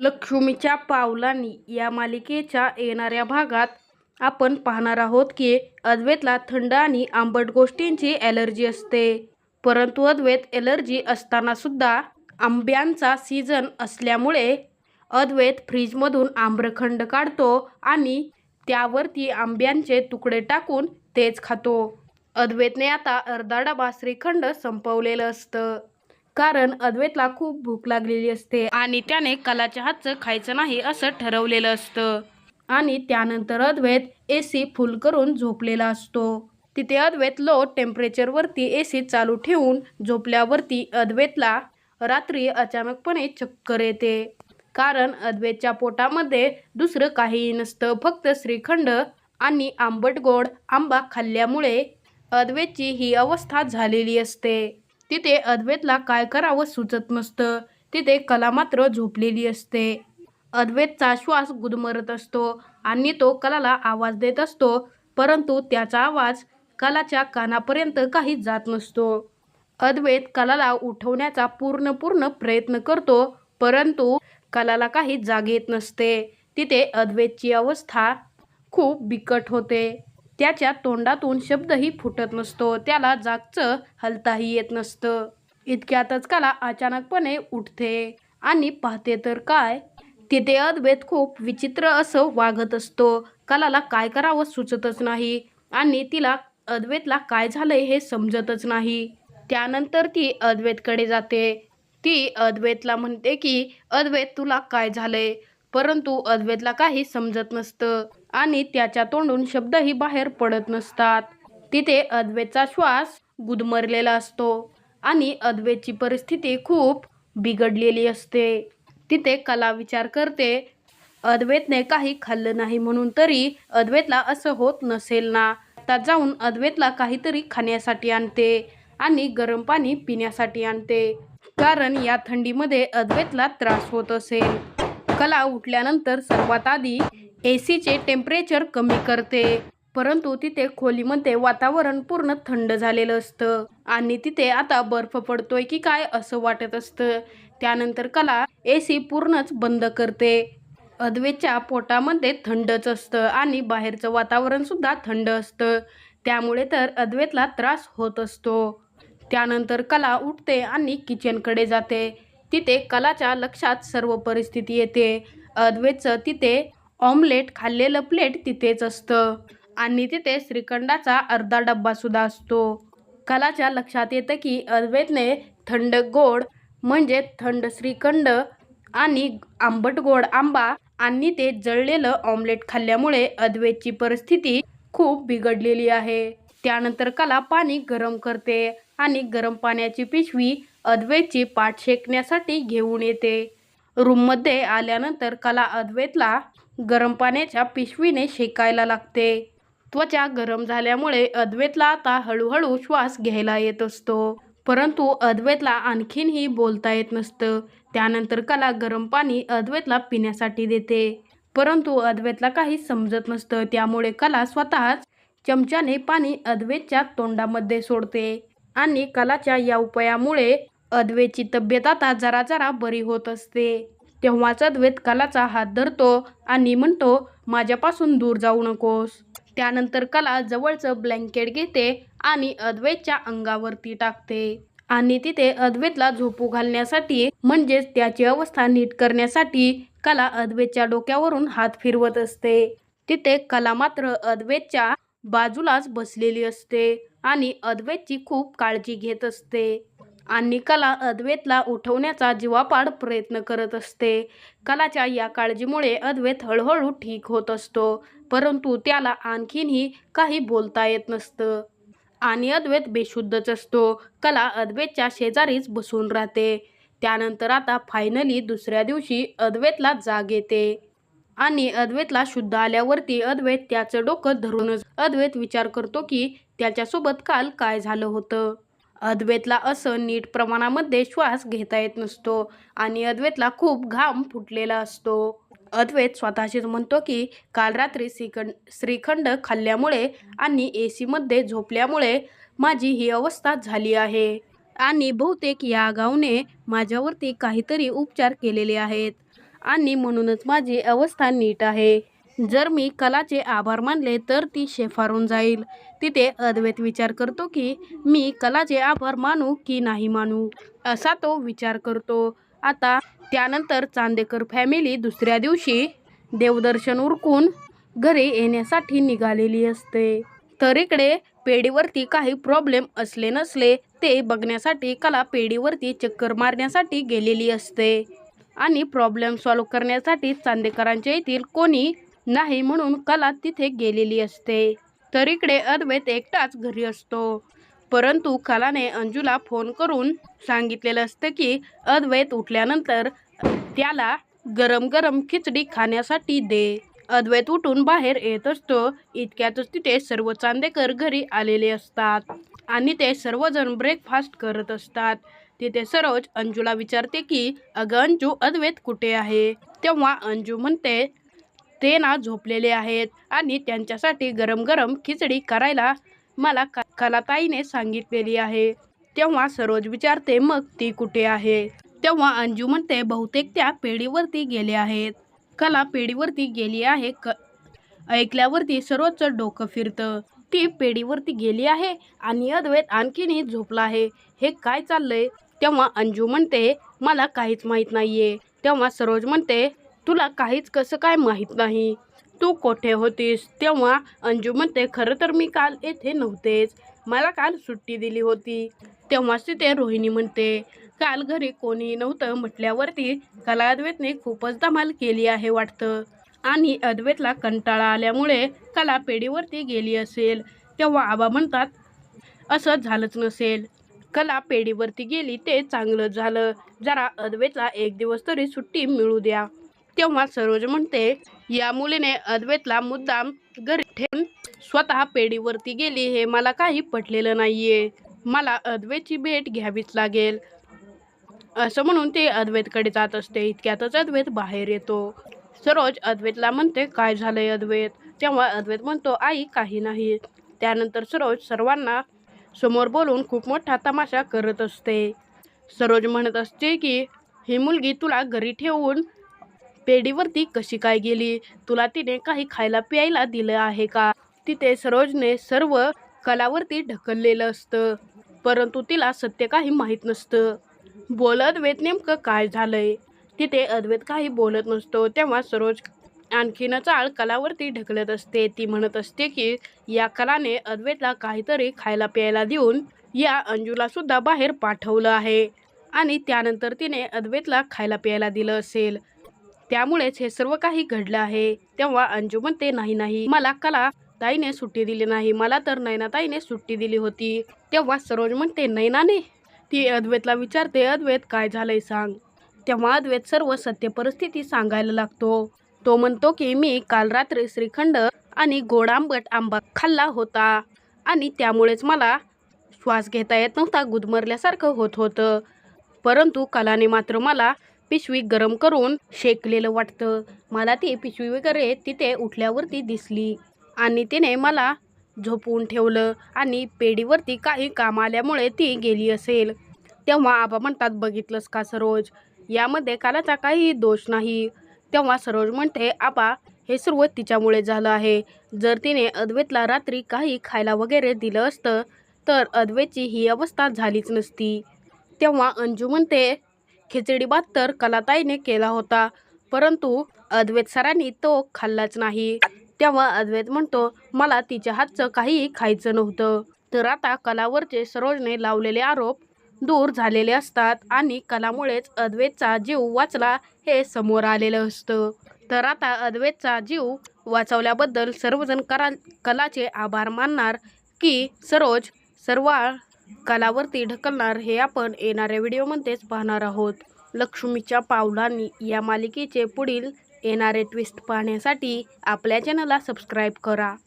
लक्ष्मीच्या पावलांनी या मालिकेच्या येणाऱ्या भागात आपण पाहणार आहोत की अद्वैतला थंड आणि आंबट गोष्टींची ॲलर्जी असते. परंतु अद्वैत ॲलर्जी असतानासुद्धा आंब्यांचा सीझन असल्यामुळे अद्वैत फ्रीजमधून आम्रखंड काढतो आणि त्यावरती आंब्यांचे तुकडे टाकून तेच खातो. अद्वैतने आता अर्धा डबा श्रीखंड संपवलेलं असतं. कारण अद्वैतला खूप भूक लागलेली असते. आणि त्याने कलाच्या हातचं खायचं नाही असं ठरवलेलं असतं. आणि त्यानंतर अद्वैत ए सी फुल करून झोपलेला असतो. तिथे अद्वैत लो टेम्परेचरवरती ए सी चालू ठेवून झोपल्यावरती अद्वैतला रात्री अचानकपणे चक्कर येते. कारण अद्वैतच्या पोटामध्ये दुसरं काहीही नसतं. फक्त श्रीखंड आणि आंबट गोड आंबा खाल्ल्यामुळे अद्वैतची ही अवस्था झालेली असते. तिथे अद्वैतला काय करावं सुचत नसतं. तिथे कला मात्र झोपलेली असते. अद्वैतचा श्वास गुदमरत असतो आणि तो कलाला आवाज देत असतो परंतु त्याचा आवाज कलाच्या कानापर्यंत काही जात नसतो. अद्वैत कलाला उठवण्याचा पूर्ण पूर्ण प्रयत्न करतो परंतु कलाला काही जाग येत नसते. तिथे अद्वैतची अवस्था खूप बिकट होते. त्याच्या तोंडातून शब्दही फुटत नसतो. त्याला जागचं हलताही येत नसतं. इतक्यातच कला अचानकपणे उठते. आणि पाहते तर काय? तिथे अद्वैत खूप विचित्र असं वागत असतो. कलाला काय करावं सुचतच नाही. आणि तिला अद्वैतला काय झालंय हे समजतच नाही. त्यानंतर ती अद्वैतकडे जाते. ती अद्वैतला म्हणते की अद्वैत तुला काय झालंय? परंतु अद्वैतला काही समजत नसतं. आणि त्याच्या तोंडून शब्दही बाहेर पडत नसतात. तिथे अद्वेचा श्वास गुदमरलेला असतो आणि अद्वेची परिस्थिती खूप बिघडलेली असते. तिथे कला विचार करते. अद्वैतने काही खाल्लं नाही म्हणून तरी अद्वैतला असं होत नसेल ना. आता जाऊन अद्वैतला काहीतरी खाण्यासाठी आणते आणि गरम पाणी पिण्यासाठी आणते. कारण या थंडीमध्ये अद्वैतला त्रास होत असेल. कला उठल्यानंतर सर्वात आधी ए सीचे टेम्परेचर कमी करते. परंतु तिथे खोलीमध्ये वातावरण पूर्ण थंड झालेलं असतं. आणि तिथे आता बर्फ पडतोय की काय असं वाटत असतं. त्यानंतर कला ए सी पूर्णच बंद करते. अद्वेच्या पोटामध्ये थंडच असतं आणि बाहेरचं वातावरणसुद्धा थंड असतं. त्यामुळे तर अद्वेतला त्रास होत असतो. त्यानंतर कला उठते आणि किचनकडे जाते. तिथे कलाच्या लक्षात सर्व परिस्थिती येते. अद्वैतचं तिथे ऑमलेट खाल्लेलं प्लेट तिथेच असतं. आणि तिथे श्रीखंडाचा अर्धा डब्बासुद्धा असतो. कलाच्या लक्षात येतं की अद्वैतने थंड गोड म्हणजे थंड श्रीखंड आणि आंबट गोड आंबा आणि ते जळलेलं ऑमलेट खाल्ल्यामुळे अद्वैतची परिस्थिती खूप बिघडलेली आहे. त्यानंतर कला पाणी गरम करते आणि गरम पाण्याची पिशवी अद्वैतची पाठ शेकण्यासाठी घेऊन येते. रूममध्ये आल्यानंतर कला अद्वैतला गरम पाण्याच्या पिशवीने शेकायला लागते. त्वचा गरम झाल्यामुळे अद्वैतला आता हळूहळू श्वास घ्यायला येत असतो. परंतु अद्वैतला आणखीनही बोलता येत नसतं. त्यानंतर कला गरम पाणी अद्वैतला पिण्यासाठी देते. परंतु अद्वैतला काही समजत नसतं. त्यामुळे कला स्वतःच चमच्याने पाणी अद्वैतच्या तोंडामध्ये सोडते. आणि कलाच्या या उपायामुळे अद्वैतची तब्येत आता जरा जरा बरी होत असते. तेव्हाच अद्वैत कलाचा हात धरतो आणि म्हणतो माझ्यापासून दूर जाऊ नकोस. त्यानंतर कला जवळचं ब्लँकेट घेते आणि अद्वैतच्या अंगावरती टाकते. आणि तिथे अद्वैतला झोपू घालण्यासाठी म्हणजेच त्याची अवस्था नीट करण्यासाठी कला अद्वैतच्या डोक्यावरून हात फिरवत असते. तिथे कला मात्र अद्वैतच्या बाजूलाच बसलेली असते आणि अद्वैतची खूप काळजी घेत असते. आणि कला अद्वैतला उठवण्याचा जीवापाड प्रयत्न करत असते. कलाच्या या काळजीमुळे अद्वैत हळूहळू ठीक होत असतो परंतु त्याला आणखीनही काही बोलता येत नसतं. आणि अद्वैत बेशुद्धच असतो. कला अद्वैतच्या शेजारीच बसून राहते. त्यानंतर आता फायनली दुसऱ्या दिवशी अद्वैतला जाग येते. आणि अद्वैतला शुद्ध आल्यावरती अद्वैत त्याचं डोकं धरूनच अद्वैत विचार करतो की त्याच्यासोबत काल काय झालं होतं? अद्वैतला असं नीट प्रमाणामध्ये श्वास घेता येत नसतो आणि अद्वैतला खूप घाम फुटलेला असतो. अद्वैत स्वतःशीच म्हणतो की काल रात्री श्रीखंड श्रीखंड खाल्ल्यामुळे आणि ए सीमध्ये झोपल्यामुळे माझी ही अवस्था झाली आहे. आणि बहुतेक या गावने माझ्यावरती काहीतरी उपचार केलेले आहेत आणि म्हणूनच माझी अवस्था नीट आहे. जर मी कलाचे आभार मानले तर ती शेफारून जाईल. तिथे अद्वैत विचार करतो की मी कलाचे आभार मानू की नाही मानू असा तो विचार करतो. आता त्यानंतर चांदेकर फॅमिली दुसऱ्या दिवशी देवदर्शन उरकून घरी येण्यासाठी निघालेली असते. तर इकडे पेढीवरती काही प्रॉब्लेम असले नसले ते बघण्यासाठी कला पेढीवरती चक्कर मारण्यासाठी गेलेली असते. आणि प्रॉब्लेम सॉल्व्ह करण्यासाठी चांदेकरांच्या येथील कोणी नाही म्हणून कला तिथे गेलेली असते. तर इकडे अद्वैत एकटाच घरी असतो. परंतु कलाने अंजूला फोन करून सांगितलेलं असतं की अद्वैत उठल्यानंतर त्याला गरम गरम खिचडी खाण्यासाठी दे. अद्वैत उठून बाहेर येत असतो. इतक्यातच तिथे सर्व चांदेकर घरी आलेले असतात आणि ते सर्वजण ब्रेकफास्ट करत असतात. तिथे सरोज अंजूला विचारते की अगं अंजू अद्वैत कुठे आहे? तेव्हा अंजू म्हणते ते ना झोपलेले आहेत आणि त्यांच्यासाठी गरम गरम खिचडी करायला मला क कलाताईने सांगितलेली आहे. तेव्हा सरोज विचारते मग ती कुठे आहे? तेव्हा अंजू म्हणते बहुतेक त्या पेढीवरती गेले आहेत. कला पेढीवरती गेली आहे क ऐकल्यावरती सरोजचं डोकं फिरतं. ती पेढीवरती गेली आहे आणि अद्वैत आणखीनही झोपला आहे. हे काय चाललंय? तेव्हा अंजू म्हणते मला काहीच माहीत नाहीये. तेव्हा सरोज म्हणते तुला काहीच कसं काय माहीत नाही. तू कोठे होतीस? तेव्हा अंजू म्हणते खरं तर मी काल येथे नव्हतेच. मला काल सुट्टी दिली होती. तेव्हाच तिथे रोहिणी म्हणते काल घरी कोणीही नव्हतं म्हटल्यावरती कला अद्वैतने खूपच धमाल केली आहे वाटतं. आणि अद्वैतला कंटाळा आल्यामुळे कला पेढीवरती गेली असेल. तेव्हा आबा म्हणतात असं झालंच नसेल. कला पेढीवरती गेली ते चांगलं झालं. जरा अद्वैतला एक दिवस तरी सुट्टी मिळू द्या. तेव्हा सरोज म्हणते या मुलीने अद्वैतला मुद्दाम घरी ठेवून स्वतः पेढीवरती गेली. हे मला काही पटलेलं नाहीये. मला अद्वैतची भेट घ्यावीच लागेल. असं म्हणून ते अद्वैतकडे जात असते. इतक्यातच अद्वैत बाहेर येतो. सरोज अद्वैतला म्हणते काय झालंय अद्वैत? तेव्हा अद्वैत म्हणतो आई काही नाही. त्यानंतर सरोज सर्वांना समोर बोलून खूप मोठा तमाशा करत असते. सरोज म्हणत असते की ही मुलगी तुला घरी ठेवून पेढीवरती कशी काय गेली? तुला तिने काही खायला प्यायला दिलं आहे का? तिथे सरोजने सर्व कलावरती ढकललेलं असतं परंतु तिला सत्य काही माहीत नसतं. बोल अद्वैत नेमकं काय झालंय? तिथे अद्वैत काही बोलत नसतो तेव्हा सरोज आणखीन चाळ कलावरती ढकलत असते. ती म्हणत असते की या कलाने अद्वैतला काहीतरी खायला प्यायला देऊन या अंजूला सुद्धा बाहेर पाठवलं आहे. आणि त्यानंतर तिने अद्वैतला खायला प्यायला दिलं असेल. त्यामुळेच हे सर्व काही घडलं आहे. तेव्हा अंजू म्हणते नाही नाही. मला कला ताईने सुट्टी दिली नाही. मला तर नैनाताईने सुट्टी दिली होती. तेव्हा सरोज म्हणते नैनाने? ती अद्वैतला विचारते अद्वैत काय झालंय सांग. तेव्हा अद्वैत सर्व सत्य परिस्थिती सांगायला लागतो. तो म्हणतो की मी काल रात्री श्रीखंड आणि गोड आंबट आंबा खाल्ला होता आणि त्यामुळेच मला श्वास घेता येत नव्हता. गुदमरल्यासारखं होत होतं. परंतु कलाने मात्र मला पिशवी गरम करून शेकलेलं वाटतं. मला ती पिशवी वगैरे तिथे उठल्यावरती दिसली आणि तिने मला झोपवून ठेवलं आणि पेढीवरती काही काम आल्यामुळे ती गेली असेल. तेव्हा आबा म्हणतात बघितलंस का सरोज? यामध्ये कालाचा काही दोष नाही. तेव्हा सरोज म्हणते आबा हे सर्व तिच्यामुळे झालं आहे. जर तिने अद्वैतला रात्री काही खायला वगैरे दिलं असतं तर अद्वैतची ही अवस्था झालीच नसती. तेव्हा अंजू म्हणते खिचडी भात तर कलाताईने केला होता. परंतु अद्वैत सरांनी तो खाल्लाच नाही. तेव्हा अद्वैत म्हणतो मला तिच्या हातचं काहीही खायचं नव्हतं. तर आता कलावरचे सरोजने लावलेले आरोप दूर झालेले असतात आणि कलामुळेच अद्वैतचा जीव वाचला हे समोर आलेलं असतं. तर आता अद्वैतचा जीव वाचवल्याबद्दल सर्वजण करा कलाचे आभार मानणार की सरोज सर्व कलावरती ढकलणार हे आपण येणाऱ्या व्हिडिओमध्येच पाहणार आहोत. लक्ष्मीच्या पावलांनी या मालिकेचे पुढील येणारे ट्विस्ट पाहण्यासाठी आपल्या चॅनलला सबस्क्राईब करा.